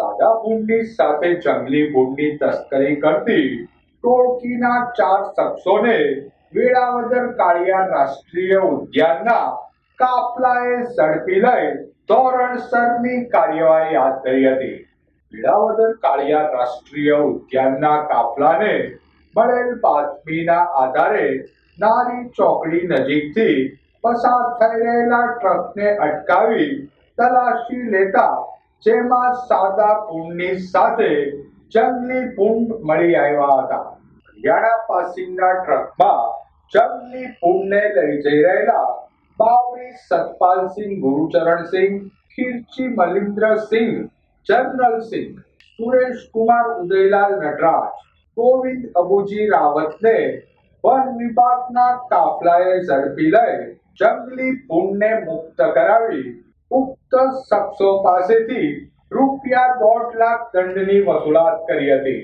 સાદા ભૂંડી સાથે જંગલી ભૂંડી તસ્કરી કરતી ટોળકીના ચાર શખ્સોને વેળાવદર કાળિયા રાષ્ટ્રીય ઉદ્યાનના કાફલાએ ઝડપી લઈ ધોરણસરની કાર્યવાહી હાથ ધરી હતી. વેળાવદર કાળિયા રાષ્ટ્રીય ઉદ્યાનના કાફલાને મળેલ બાતમીના આધારે નારી ચોકડી નજીકથી પસાર થઈ રહેલા ટ્રકને અટકાવી તલાશી લેતા જેમાં સાદા કુંડની સાથે જંગલી ભૂંડ મળી આવ્યા હતા. હરિયાણા પાસિંગના ટ્રકમાં જંગલી ભૂંડને લઈ જઈ રહેલા બાવરી સતપાલસિંહ ગુરુચરણસિંહ ખીરચી મલિન્દ્રસિંહ જનરલસિંહ સુરેશ કુમાર ઉદયલાલ નટરાજ, ગોવિંદ અબુજી રાવતને વન વિભાગના કાફલાએ ઝડપી લઈ જંગલી ભૂંડને મુક્ત કરાવી ઉક્ત શખ્સો પાસેથી રૂપિયા દોઢ લાખ દંડની વસૂલાત કરી હતી.